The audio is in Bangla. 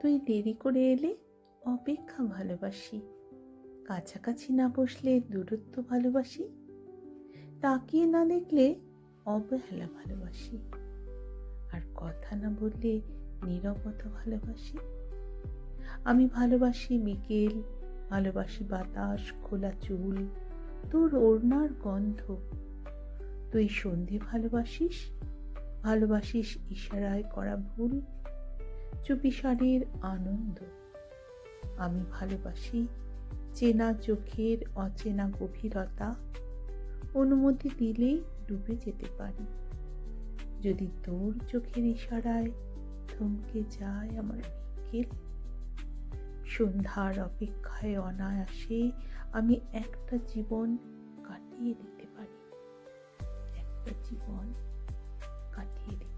তুই দেরি করে এলে অপেক্ষা ভালোবাসি। কাছাকাছি না বসলে দূরত্ব ভালোবাসি। তাকিয়ে না দেখলে অবহেলা ভালোবাসি। আর কথা না বললে নীরবতা ভালোবাসি। আমি ভালোবাসি বিকেল, ভালোবাসি বাতাস, খোলা চুল, তোর ওড়নার গন্ধ। তুই সন্ধে ভালোবাসিস ভালোবাসিস ইশারায় করা ভুল। চুপি শাড়ির আনন্দ। আমি ভালোবাসি চেনা চোখের অচেনা গভীরতা। অনুমতি দিলেই ডুবে যেতে পারি। যদি তোর চোখের ইশারায় থমকে যায় আমার বিকেল, সন্ধ্যার অপেক্ষায় অনায়াসে আমি একটা জীবন কাটিয়ে দিতে পারি। একটা জীবন কাটিয়ে দিতে